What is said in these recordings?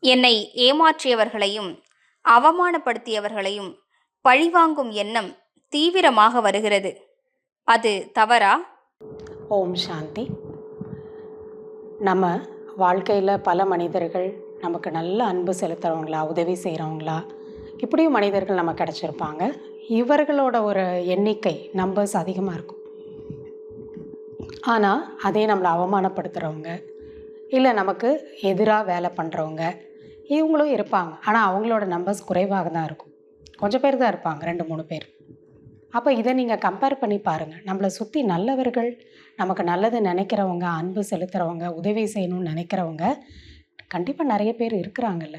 என்னை ஏமாற்றியவர்களையும் அவமானப்படுத்தியவர்களையும் பழிவாங்கும் எண்ணம் தீவிரமாக வருகிறது. அது தவறா? ஓம் சாந்தி. நம்ம வாழ்க்கையில் பல மனிதர்கள் நமக்கு நல்ல அன்பு செலுத்துகிறவங்களா உதவி செய்கிறவங்களா இப்படியும் மனிதர்கள் நம்ம கிடச்சிருப்பாங்க. இவர்களோட ஒரு எண்ணிக்கை நம்பர்ஸ் அதிகமாக இருக்கும். ஆனால் அதே நம்மளை அவமானப்படுத்துகிறவங்க இல்லை நமக்கு எதிராக வேலை பண்ணுறவங்க இவங்களும் இருப்பாங்க. ஆனால் அவங்களோட நம்பர்ஸ் குறைவாக தான் இருக்கும். கொஞ்சம் பேர் தான் இருப்பாங்க ரெண்டு மூணு பேர். அப்போ இதை நீங்கள் கம்பேர் பண்ணி பாருங்கள் நம்மளை சுற்றி நல்லவர்கள் நமக்கு நல்லது நினைக்கிறவங்க அன்பு செலுத்துகிறவங்க உதவி செய்யணும்னு நினைக்கிறவங்க கண்டிப்பாக நிறைய பேர் இருக்கிறாங்கல்ல.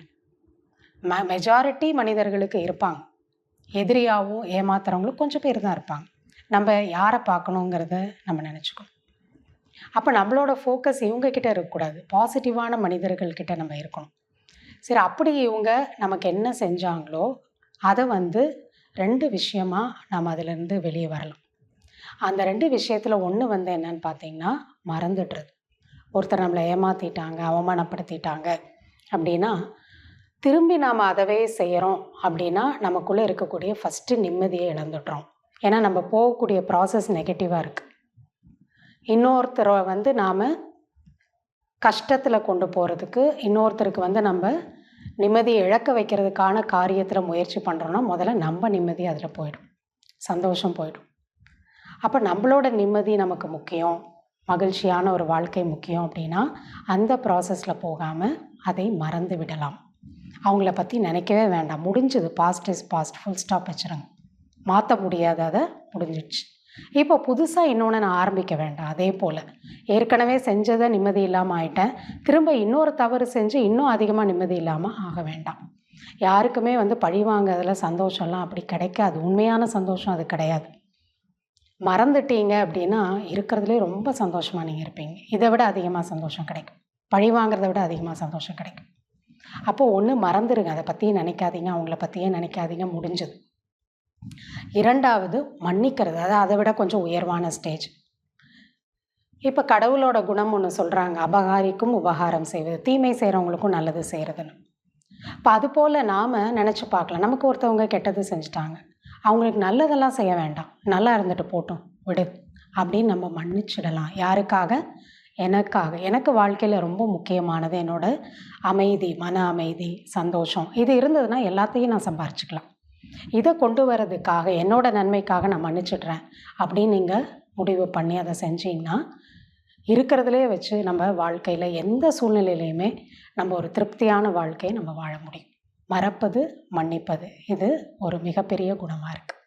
ம மெஜாரிட்டி மனிதர்களுக்கு இருப்பாங்க. எதிரியாகவும் ஏமாத்துறவங்களும் கொஞ்சம் பேர் தான் இருப்பாங்க. நம்ம யாரை பார்க்கணுங்கிறத நம்ம நினச்சிக்கணும். அப்போ நம்மளோட ஃபோக்கஸ் இவங்கக்கிட்ட இருக்கக்கூடாது. பாசிட்டிவான மனிதர்கள்கிட்ட நம்ம இருக்கணும். சரி அப்படி இவங்க நமக்கு என்ன செஞ்சாங்களோ அதை வந்து ரெண்டு விஷயமா நம்ம அதிலேருந்து வெளியே வரலாம். அந்த ரெண்டு விஷயத்தில் ஒன்று வந்து என்னன்னு பார்த்தீங்கன்னா மறந்துடுறது. ஒருத்தர் நம்மளை ஏமாற்றிட்டாங்க அவமானப்படுத்திட்டாங்க அப்படின்னா திரும்பி நாம் அதவே செய்கிறோம் அப்படின்னா நமக்குள்ளே இருக்கக்கூடிய ஃபஸ்ட்டு நிம்மதியை இழந்துடுறோம். ஏன்னா நம்ம போகக்கூடிய ப்ராசஸ் நெகட்டிவாக இருக்குது இன்னொருத்தரை வந்து நாம் கஷ்டத்தில் கொண்டு போகிறதுக்கு இன்னொருத்தருக்கு வந்து நம்ம நிம்மதியை இழக்க வைக்கிறதுக்கான காரியத்தில் முயற்சி பண்ணுறோன்னா முதல்ல நம்ம நிம்மதி அதில் போயிடும். சந்தோஷம் போயிடும். அப்போ நம்மளோட நிம்மதி நமக்கு முக்கியம். மகிழ்ச்சியான ஒரு வாழ்க்கை முக்கியம் அப்படின்னா அந்த ப்ராசஸில் போகாமல் அதை மறந்து விடலாம். அவங்கள பற்றி நினைக்கவே வேண்டாம். முடிஞ்சது. Past is past full stop வச்சுருங்க. மாற்ற முடியாத அதை முடிஞ்சிடுச்சு. இப்போ புதுசாக இன்னொன்று நான் ஆரம்பிக்க வேண்டாம். அதே போல். ஏற்கனவே செஞ்சதை நிம்மதி இல்லாமல் ஆயிட்டேன். திரும்ப இன்னொரு தவறு செஞ்சு இன்னும் அதிகமாக நிம்மதி இல்லாமல் ஆக வேண்டாம். யாருக்குமே வந்து பழி வாங்கிறதுல சந்தோஷம்லாம் அப்படி கிடைக்காது. உண்மையான சந்தோஷம் அது கிடையாது. மறந்துட்டீங்க அப்படின்னா இருக்கிறதுலே ரொம்ப சந்தோஷமாக நீங்கள் இருப்பீங்க. இதை விட அதிகமாக சந்தோஷம் கிடைக்கும். பழி வாங்குறத விட அதிகமாக சந்தோஷம் கிடைக்கும். அப்போது ஒன்று மறந்துடுங்க அதை பற்றியும் நினைக்காதீங்க. அவங்கள பற்றியே நினைக்காதீங்க. முடிஞ்சது. இரண்டாவது மன்னிக்கிறது. அதாவது அதை விட கொஞ்சம் உயர்வான ஸ்டேஜ் இப்போ கடவுளோட குணம் ஒன்று சொல்கிறாங்க அபகாரிக்கும் உபகாரம் செய்வது. தீமை செய்கிறவங்களுக்கும் நல்லது செய்கிறதுன்னு இப்போ அதுபோல் நாம் நினச்சி பார்க்கலாம். நமக்கு ஒருத்தவங்க கெட்டது செஞ்சுட்டாங்க. அவங்களுக்கு நல்லதெல்லாம் செய்ய வேண்டாம். நல்லா இருந்துட்டு போட்டோம். விடு. அப்படின்னு நம்ம மன்னிச்சிடலாம். யாருக்காக? எனக்காக. எனக்கு வாழ்க்கையில் ரொம்ப முக்கியமானது என்னோட அமைதி மன அமைதி சந்தோஷம். இது இருந்ததுன்னா எல்லாத்தையும் நான் சம்பாரிச்சுக்கலாம். இதை கொண்டு வரதுக்காக என்னோட நன்மைக்காக நான் மன்னிச்சிடுறேன் அப்படின்னு நீங்கள் முடிவு பண்ணி அதை செஞ்சீங்கன்னா இருக்கிறதுலே வச்சு நம்ம வாழ்க்கையில் எந்த சூழ்நிலையிலையுமே நம்ம ஒரு திருப்தியான வாழ்க்கையை நம்ம வாழ முடியும். மறப்பது மன்னிப்பது இது ஒரு மிகப்பெரிய குணமாக இருக்குது